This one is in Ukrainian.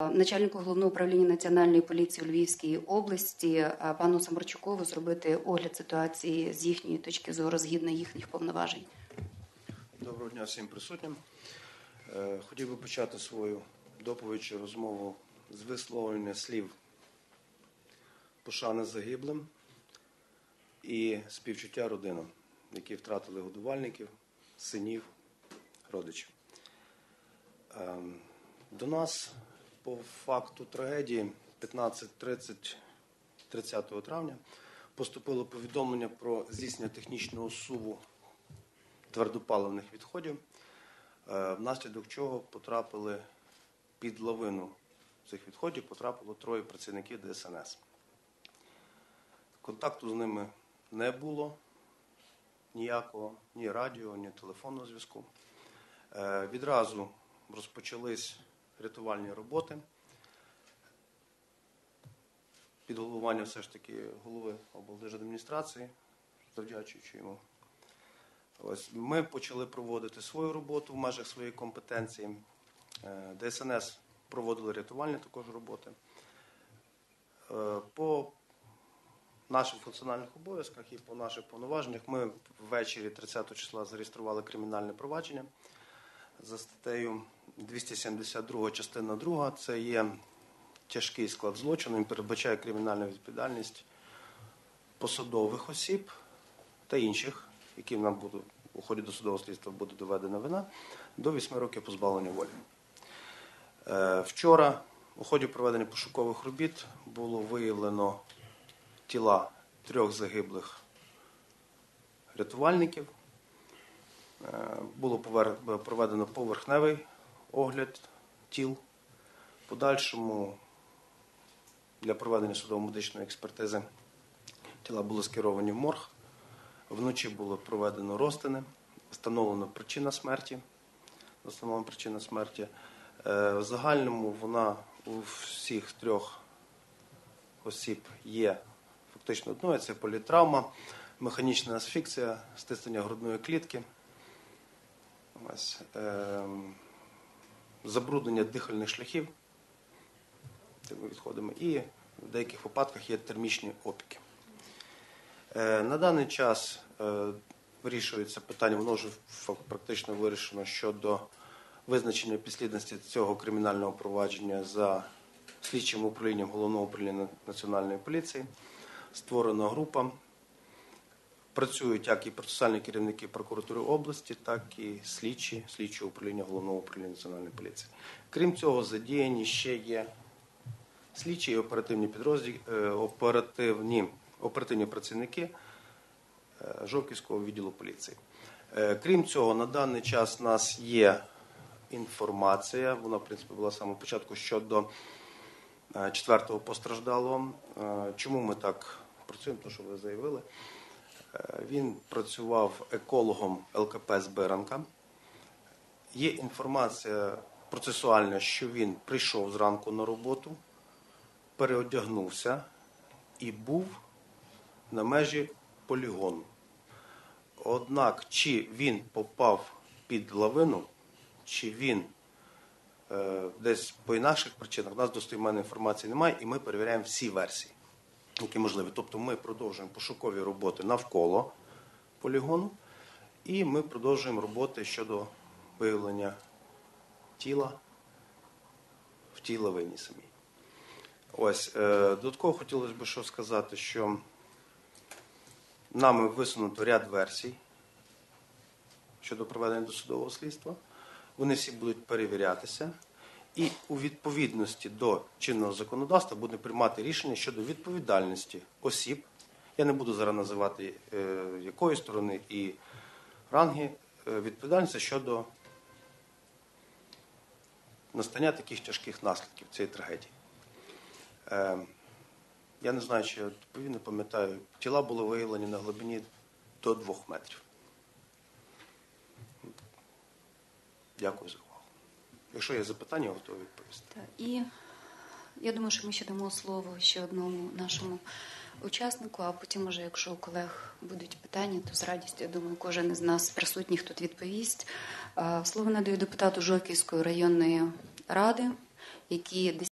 начальнику головного управління національної поліції у Львівській області е, пану Самарчукову зробити огляд ситуації з їхньої точки зору згідно їхніх повноважень. Доброго дня всім присутнім. Е, Хотів би почати свою доповідь чи розмову з висловлення слів пошани загиблим і співчуття родинам, які втратили годувальників, синів, родичів. Ем, До нас по факту трагедії 15.30 30 травня поступило повідомлення про здійснення технічного суву твердопаливних відходів, е, внаслідок чого потрапили під лавину цих відходів, потрапило троє працівників ДСНС. Контакту з ними не було ніякого, ні радіо, ні телефонного зв'язку. Е, Відразу розпочались рятувальні роботи під головування все ж таки голови облдержадміністрації, завдячуючи йому. Ось ми почали проводити свою роботу в межах своєї компетенції. Е, ДСНС проводили рятувальні також роботи. Е, По наших функціональних обов'язках і по наших повноваженнях ми ввечері 30 числа зареєстрували кримінальне провадження за статтею 272 частина 2. Це є тяжкий склад злочину, він передбачає кримінальну відповідальність посадових осіб та інших, яким нам буде у ході досудового слідства буде доведена вина, до 8 років позбавлення волі. Е, Вчора у ході проведення пошукових робіт було виявлено тіла трьох загиблих рятувальників. Е, Було проведено поверхневий огляд тіл. Подальшому для проведення судово-медичної експертизи тіла були скеровані в морг. Вночі було проведено розтини, встановлена причина смерті. Встановлена причина смерті. Е, В загальному вона у всіх трьох осіб є фактично одною. Це політравма, механічна асфіксія, стиснення грудної клітки, ось, е, забруднення дихальних шляхів цими відходами, і в деяких випадках є термічні опіки. Е, На даний час е, вирішується питання, воно вже практично вирішено щодо визначення підслідності цього кримінального провадження за слідчим управлінням головного управління національної поліції. Створена група. Працюють як і процесуальні керівники прокуратури області, так і слідчі слідчого управління головного управління національної поліції. Крім цього, задіяні ще є слідчі і оперативні підрозділи, е, оперативні, оперативні працівники е, Жовківського відділу поліції. Е, Крім цього, на даний час у нас є інформація, вона, в принципі, була з початку щодо четвертого постраждалого. Чому ми так працюємо? Тому що ви заявили. Е, Він працював екологом ЛКП з Беранка. Є інформація процесуальна, що він прийшов зранку на роботу, переодягнувся і був на межі полігону. Однак, чи він попав під лавину, чи він е, десь по інакших причинах, у нас достойної інформації немає, і ми перевіряємо всі версії, які можливі. Тобто ми продовжуємо пошукові роботи навколо полігону, і ми продовжуємо роботи щодо виявлення тіла в тій лавині самій. Ось, е, додатково хотілося б що сказати, що нами висунуто ряд версій щодо проведення досудового слідства. Вони всі будуть перевірятися. І у відповідності до чинного законодавства буде приймати рішення щодо відповідальності осіб. Я не буду зараз називати е, якої сторони і ранги е, відповідальності щодо настання таких тяжких наслідків цієї трагедії. Е, я не знаю, чи я не пам'ятаю. Тіла були виявлені на глибині до двох метрів. Дякую за увагу. Якщо є запитання, готові відповісти. Так. І я думаю, що ми ще дамо слово ще одному нашому учаснику, а потім, може, якщо у колег будуть питання, то з радістю, я думаю, кожен із нас присутніх тут відповість. Слово надаю депутату Жоківської районної ради які